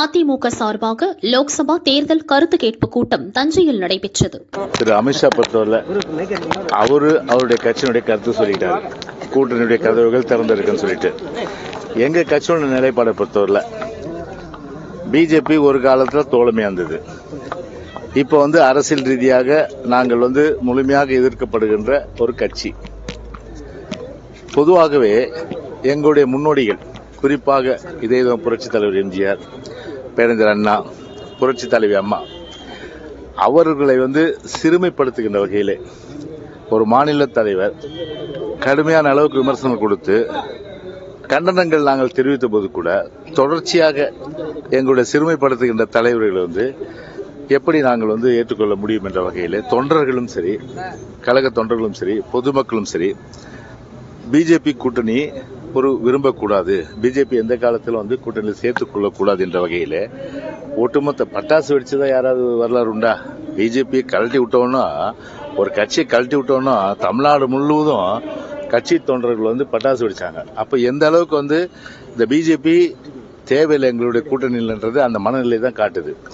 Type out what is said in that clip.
அதிமுக சார்பாக லோக்சபா தேர்தல் கருத்து கேட்பு கூட்டம் தஞ்சையில் நடைபெற்றது. திரு அமித்ஷா பொறுத்தவரை அவரு அவருடைய கட்சியினுடைய கருத்து சொல்லிட்டாரு. கூட்டணியுடைய கதவுகள் திறந்திருக்குன்னு சொல்லிட்டு. எங்க கட்சியோட நிலைப்பாடை பொறுத்தவரை பிஜேபி ஒரு காலத்துல தோழமையா இருந்தது. இப்போ வந்து அரசியல் ரீதியாக நாங்கள் வந்து முழுமையாக எதிர்க்கப்படுகின்ற ஒரு கட்சி. பொதுவாகவே எங்களுடைய முன்னோடிகள் குறிப்பாக இதே புரட்சி தலைவர் எம்ஜிஆர் பேரஞ்சர் அண்ணா புரட்சி தலைவி அம்மா. அவர்களை வந்து சிறுமைப்படுத்துகின்ற வகையிலே ஒரு மாநில தலைவர் கடுமையான அளவுக்கு விமர்சனம் கொடுத்து கண்டனங்கள் நாங்கள் தெரிவித்த போது கூட தொடர்ச்சியாக எங்களுடைய சிறுமைப்படுத்துகின்ற தலைவர்களை வந்து எப்படி நாங்கள் வந்து ஏற்றுக்கொள்ள முடியும் என்ற வகையில் தொண்டர்களும் சரி கழக தொண்டர்களும் சரி பொதுமக்களும் சரி பிஜேபி கூட்டணி ஒரு விரும்பக்கூடாது. பிஜேபி எந்த காலத்தில் வந்து கூட்டணியில் சேர்த்துக் கொள்ளக்கூடாது என்ற வகையில் ஒட்டுமொத்த பட்டாசு வெடிச்சதா யாராவது வரலாறு உண்டா? பிஜேபியை கழட்டி விட்டோம்னா ஒரு கட்சியை கழட்டி விட்டோம்னா தமிழ்நாடு முழுவதும் கட்சி தொண்டர்கள் வந்து பட்டாசு வெடிச்சாங்க. அப்போ எந்த அளவுக்கு வந்து இந்த பிஜேபி தேவையில்லை எங்களுடைய கூட்டணியில்ன்றது அந்த மனநிலை தான் காட்டுது.